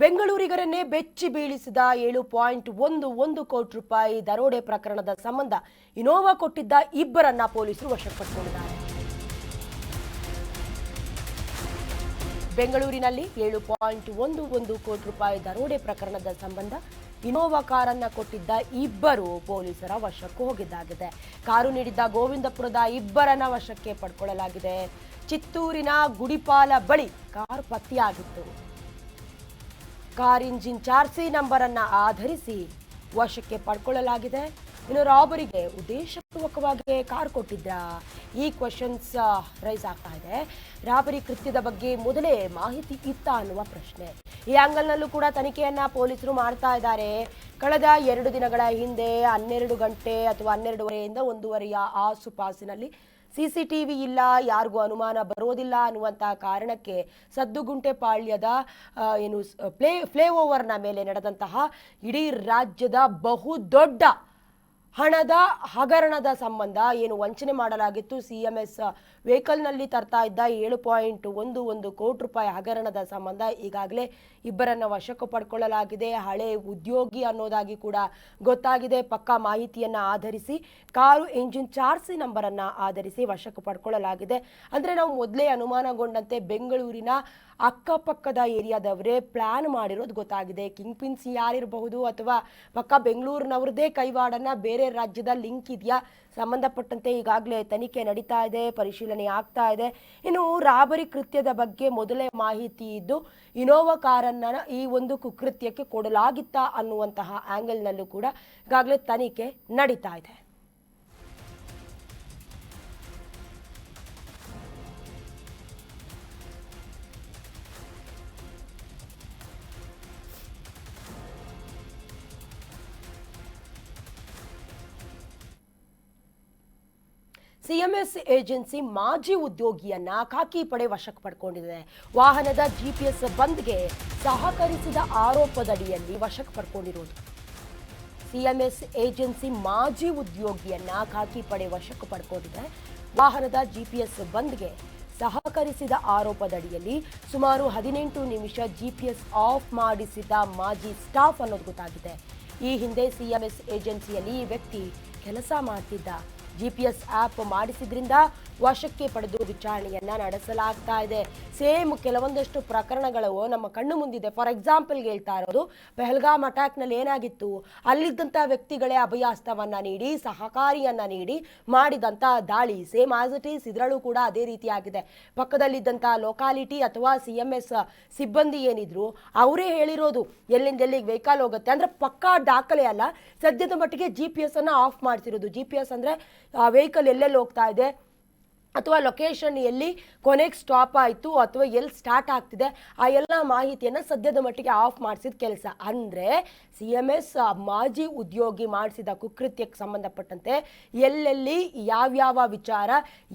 ಬೆಂಗಳೂರಿಗರನ್ನೇ ಬೆಚ್ಚಿ ಬೀಳಿಸಿದ ಏಳು ಪಾಯಿಂಟ್ ಒಂದು ಒಂದು ಕೋಟಿ ರೂಪಾಯಿ ದರೋಡೆ ಪ್ರಕರಣದ ಸಂಬಂಧ ಇನೋವಾ ಕೊಟ್ಟಿದ್ದ ಇಬ್ಬರನ್ನ ಪೊಲೀಸರು ವಶಕ್ಕೆ ಬೆಂಗಳೂರಿನಲ್ಲಿ ಏಳು ಪಾಯಿಂಟ್ ಒಂದು ಒಂದು ಕೋಟಿ ರೂಪಾಯಿ ದರೋಡೆ ಪ್ರಕರಣದ ಸಂಬಂಧ ಇನೋವಾ ಕಾರನ್ನ ಕೊಟ್ಟಿದ್ದ ಇಬ್ಬರು ಪೊಲೀಸರ ವಶಕ್ಕೂ ಹೋಗಿದ್ದಾಗಿದೆ. ಕಾರು ನೀಡಿದ್ದ ಗೋವಿಂದಪುರದ ಇಬ್ಬರನ್ನ ವಶಕ್ಕೆ ಪಡ್ಕೊಳ್ಳಲಾಗಿದೆ. ಚಿತ್ತೂರಿನ ಗುಡಿಪಾಲ ಬಳಿ ಕಾರು ಪತ್ತೆಯಾಗಿತ್ತು. ಕಾರ್ ಇಂಜಿನ್ ಚಾರ್ಸಿ ನಂಬರ್ ಅನ್ನ ಆಧರಿಸಿ ವಶಕ್ಕೆ ಪಡ್ಕೊಳ್ಳಲಾಗಿದೆ. ಇನ್ನು ರಾಬರಿಗೆ ಉದ್ದೇಶಪೂರ್ವಕವಾಗಿ ಕಾರ್ ಕೊಟ್ಟಿದ್ದ ಈ ಕ್ವಶನ್ಸ್ ರೈಸ್ ಆಗ್ತಾ ಇದೆ. ರಾಬರಿ ಕೃತ್ಯದ ಬಗ್ಗೆ ಮೊದಲೇ ಮಾಹಿತಿ ಇತ್ತ ಅನ್ನುವ ಪ್ರಶ್ನೆ. ಈ ಆಂಗಲ್ನಲ್ಲೂ ಕೂಡ ತನಿಖೆಯನ್ನ ಪೊಲೀಸರು ಮಾಡ್ತಾ ಇದ್ದಾರೆ. ಕಳೆದ ಎರಡು ದಿನಗಳ ಹಿಂದೆ ಹನ್ನೆರಡು ಗಂಟೆ ಅಥವಾ ಹನ್ನೆರಡುವರೆಯಿಂದ ಒಂದೂವರೆಯ ಆಸುಪಾಸಿನಲ್ಲಿ ಸಿಸಿಟಿವಿ ಇಲ್ಲ, ಯಾರಿಗೂ ಅನುಮಾನ ಬರೋದಿಲ್ಲ ಅನ್ನುವಂತಹ ಕಾರಣಕ್ಕೆ ಸದ್ದುಗುಂಟೆಪಾಳ್ಯದ ಏನು ಪ್ಲೇ ಫ್ಲೇ ಓವರ್ನ ಮೇಲೆ ನಡೆದಂತಹ ಇಡೀ ರಾಜ್ಯದ ಬಹುದೊಡ್ಡ ಹಣದ ಹಗರಣದ ಸಂಬಂಧ ಏನು ವಂಚನೆ ಮಾಡಲಾಗಿತ್ತು. ಸಿ ಎಂ ಎಸ್ ವೆಹಿಕಲ್ನಲ್ಲಿ ತರ್ತಾ ಇದ್ದ ಏಳು ಪಾಯಿಂಟ್ ಒಂದು ಒಂದು ಕೋಟಿ ರೂಪಾಯಿ ಹಗರಣದ ಸಂಬಂಧ ಈಗಾಗಲೇ ಇಬ್ಬರನ್ನು ವಶಕ್ಕೆ ಪಡ್ಕೊಳ್ಳಲಾಗಿದೆ. ಹಳೆ ಉದ್ಯೋಗಿ ಅನ್ನೋದಾಗಿ ಕೂಡ ಗೊತ್ತಾಗಿದೆ. ಪಕ್ಕಾ ಮಾಹಿತಿಯನ್ನು ಆಧರಿಸಿ, ಕಾರು ಎಂಜಿನ್ ಚಾರ್ಸಿ ನಂಬರನ್ನು ಆಧರಿಸಿ ವಶಕ್ಕೆ ಪಡ್ಕೊಳ್ಳಲಾಗಿದೆ. ಅಂದರೆ ನಾವು ಮೊದಲೇ ಅನುಮಾನಗೊಂಡಂತೆ ಬೆಂಗಳೂರಿನ ಅಕ್ಕಪಕ್ಕದ ಏರಿಯಾದವರೇ ಪ್ಲಾನ್ ಮಾಡಿರೋದು ಗೊತ್ತಾಗಿದೆ. ಕಿಂಗ್ ಪಿನ್ಸ್ ಯಾರಿರಬಹುದು ಅಥವಾ ಪಕ್ಕ ಬೆಂಗಳೂರಿನವ್ರದ್ದೇ ಕೈವಾಡನ್ನು ಬೇರೆ ರಾಜ್ಯದ ಲಿಂಕ್ ಇದೆಯಾ? ಸಂಬಂಧಪಟ್ಟಂತೆ ಈಗಾಗಲೇ ತನಿಖೆ ನಡೀತಾ ಇದೆ, ಪರಿಶೀಲನೆ ಆಗ್ತಾ ಇದೆ. ಇನ್ನು ರಾಬರಿ ಕೃತ್ಯದ ಬಗ್ಗೆ ಮೊದಲೇ ಮಾಹಿತಿ ಇದ್ದು, ಇನೋವಾ ಕಾರನ್ನ ಈ ಒಂದು ಕುಕೃತ್ಯಕ್ಕೆ ಕೊಡಲಾಗಿತ್ತಾ ಅನ್ನುವಂತಹ ಆಂಗಲ್ನಲ್ಲೂ ಕೂಡ ಈಗಾಗಲೇ ತನಿಖೆ ನಡೀತಾ ಇದೆ. ಸಿಎಂಎಸ್ ಏಜೆನ್ಸಿ ಮಾಜಿ ಉದ್ಯೋಗಿಯನ್ನ ಖಾಕಿ ಪಡೆ ವಶಕ್ಕೆ ಪಡ್ಕೊಂಡಿದೆ. ವಾಹನದ ಜಿಪಿಎಸ್ ಬಂದ್ಗೆ ಸಹಕರಿಸಿದ ಆರೋಪದಡಿಯಲ್ಲಿ ವಶಕ್ಕೆ ಪಡ್ಕೊಂಡಿರೋದು. ಸಿಎಂಎಸ್ ಏಜೆನ್ಸಿ ಮಾಜಿ ಉದ್ಯೋಗಿಯನ್ನ ಖಾಕಿ ಪಡೆ ವಶಕ್ಕೆ ಪಡ್ಕೊಂಡಿದೆ. ವಾಹನದ ಜಿಪಿಎಸ್ ಬಂದ್ಗೆ ಸಹಕರಿಸಿದ ಆರೋಪದಡಿಯಲ್ಲಿ ಸುಮಾರು ಹದಿನೆಂಟು ನಿಮಿಷ ಜಿಪಿಎಸ್ ಆಫ್ ಮಾಡಿಸಿದ ಮಾಜಿ ಸ್ಟಾಫ್ ಅನ್ನೋದು ಗೊತ್ತಾಗಿದೆ. ಈ ಹಿಂದೆ ಸಿಎಂಎಸ್ ಏಜೆನ್ಸಿಯಲ್ಲಿ ಈ ವ್ಯಕ್ತಿ ಕೆಲಸ ಮಾಡ್ತಿದ್ದ. ಜಿಪಿಎಸ್ ಆಪ್ ಮಾಡಿಸಿದ್ರಿಂದ ವಶಕ್ಕೆ ಪಡೆದು ವಿಚಾರಣೆಯನ್ನ ನಡೆಸಲಾಗ್ತಾ ಇದೆ. ಸೇಮ್ ಕೆಲವೊಂದಷ್ಟು ಪ್ರಕರಣಗಳು ನಮ್ಮ ಕಣ್ಣು ಮುಂದಿದೆ. ಫಾರ್ ಎಕ್ಸಾಂಪಲ್ಗೆ ಹೇಳ್ತಾ ಇರೋದು ಪೆಹಲ್ಗಾಮ್ ಅಟ್ಯಾಕ್ನಲ್ಲಿ ಏನಾಗಿತ್ತು? ಅಲ್ಲಿದ್ದಂಥ ವ್ಯಕ್ತಿಗಳೇ ಅಭಯಾಸ್ತವನ್ನು ನೀಡಿ, ಸಹಕಾರಿಯನ್ನ ನೀಡಿ ಮಾಡಿದಂಥ ದಾಳಿ. ಸೇಮ್ ಆಸ್ ಇಟ್ ಈಸ್ ಇದರಲ್ಲೂ ಕೂಡ ಅದೇ ರೀತಿಯಾಗಿದೆ. ಪಕ್ಕದಲ್ಲಿದ್ದಂಥ ಲೋಕಾಲಿಟಿ ಅಥವಾ ಸಿ ಎಂ ಎಸ್ ಸಿಬ್ಬಂದಿ ಏನಿದ್ರು, ಅವರೇ ಹೇಳಿರೋದು, ಎಲ್ಲಿಂದ ಎಲ್ಲಿಗೆ ವೆಹಿಕಲ್ ಹೋಗುತ್ತೆ? ಅಂದ್ರೆ ಪಕ್ಕಾ ದಾಖಲೆ ಅಲ್ಲ, ಸದ್ಯದ ಮಟ್ಟಿಗೆ ಜಿ ಪಿ ಎಸ್ ಅನ್ನು ಆಫ್ ಮಾಡ್ತಿರೋದು ಜಿ ಪಿ ಎಸ್ ಅಂದ್ರೆ ಆ ವೆಹಿಕಲ್ ಎಲ್ಲೆಲ್ಲಿ ಹೋಗ್ತಾ ಇದೆ? ಅಥವಾ ಲೊಕೇಶನ್ ಎಲ್ಲಿ ಕೊನೆಗೆ ಸ್ಟಾಪ್ ಆಯಿತು ಅಥವಾ ಎಲ್ಲಿ ಸ್ಟಾರ್ಟ್ ಆಗ್ತಿದೆ, ಆ ಎಲ್ಲ ಮಾಹಿತಿಯನ್ನು ಸದ್ಯದ ಮಟ್ಟಿಗೆ ಆಫ್ ಮಾಡಿಸಿದ ಕೆಲಸ. ಅಂದರೆ ಸಿ ಎಂ ಎಸ್ ಮಾಜಿ ಉದ್ಯೋಗಿ ಮಾಡಿಸಿದ ಕುಕೃತ್ಯಕ್ಕೆ ಸಂಬಂಧಪಟ್ಟಂತೆ ಎಲ್ಲೆಲ್ಲಿ ಯಾವ್ಯಾವ ವಿಚಾರ,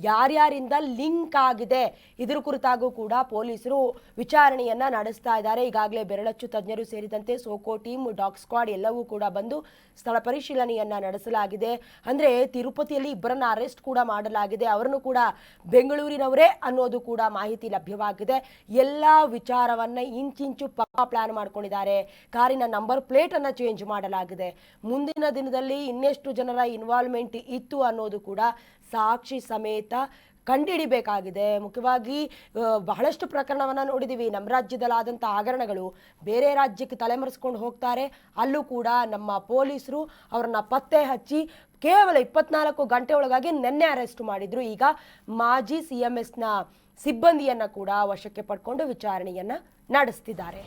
ಯಾರ್ಯಾರಿಂದ ಲಿಂಕ್ ಆಗಿದೆ, ಇದ್ರ ಕುರಿತಾಗೂ ಕೂಡ ಪೊಲೀಸರು ವಿಚಾರಣೆಯನ್ನು ನಡೆಸ್ತಾ ಇದ್ದಾರೆ. ಈಗಾಗಲೇ ಬೆರಳಚ್ಚು ತಜ್ಞರು ಸೇರಿದಂತೆ ಸೋಕೋ ಟೀಮ್, ಡಾಗ್ ಸ್ಕ್ವಾಡ್ ಎಲ್ಲವೂ ಕೂಡ ಬಂದು ಸ್ಥಳ ಪರಿಶೀಲನೆಯನ್ನು ನಡೆಸಲಾಗಿದೆ. ಅಂದರೆ ತಿರುಪತಿಯಲ್ಲಿ ಇಬ್ಬರನ್ನ ಅರೆಸ್ಟ್ ಕೂಡ ಮಾಡಲಾಗಿದೆ. ಅವರನ್ನು ಕೂಡ ಬೆಂಗಳೂರಿನವರೇ ಅನ್ನೋದು ಕೂಡ ಮಾಹಿತಿ ಲಭ್ಯವಾಗಿದೆ. ಎಲ್ಲ ವಿಚಾರವನ್ನ ಇಂಚಿಂಚು ಪಕ್ಕಾ ಪ್ಲಾನ್ ಮಾಡ್ಕೊಂಡಿದ್ದಾರೆ. ಕಾರಿನ ನಂಬರ್ ಪ್ಲೇಟ್ ಅನ್ನ ಚೇಂಜ್ ಮಾಡಲಾಗಿದೆ. ಮುಂದಿನ ದಿನದಲ್ಲಿ ಇನ್ನೆಷ್ಟು ಜನರ ಇನ್ವಾಲ್ವ್ಮೆಂಟ್ ಇತ್ತು ಅನ್ನೋದು ಕೂಡ ಸಾಕ್ಷಿ ಸಮೇತ ಕಂಡುಹಿಡಿಬೇಕಾಗಿದೆ. ಮುಖ್ಯವಾಗಿ ಬಹಳಷ್ಟು ಪ್ರಕರಣವನ್ನು ನೋಡಿದ್ದೀವಿ ನಮ್ಮ ರಾಜ್ಯದಲ್ಲಾದಂಥ ಹಗರಣಗಳು ಬೇರೆ ರಾಜ್ಯಕ್ಕೆ ತಲೆಮರೆಸ್ಕೊಂಡು ಹೋಗ್ತಾರೆ. ಅಲ್ಲೂ ಕೂಡ ನಮ್ಮ ಪೊಲೀಸರು ಅವರನ್ನ ಪತ್ತೆ ಹಚ್ಚಿ ಕೇವಲ ಇಪ್ಪತ್ನಾಲ್ಕು ಗಂಟೆ ಒಳಗಾಗಿ ನಿನ್ನೆ ಅರೆಸ್ಟ್ ಮಾಡಿದ್ರು. ಈಗ ಮಾಜಿ ಸಿ ಎಂ ಎಸ್ನ ಸಿಬ್ಬಂದಿಯನ್ನು ಕೂಡ ವಶಕ್ಕೆ ಪಡ್ಕೊಂಡು ವಿಚಾರಣೆಯನ್ನು ನಡೆಸ್ತಿದ್ದಾರೆ.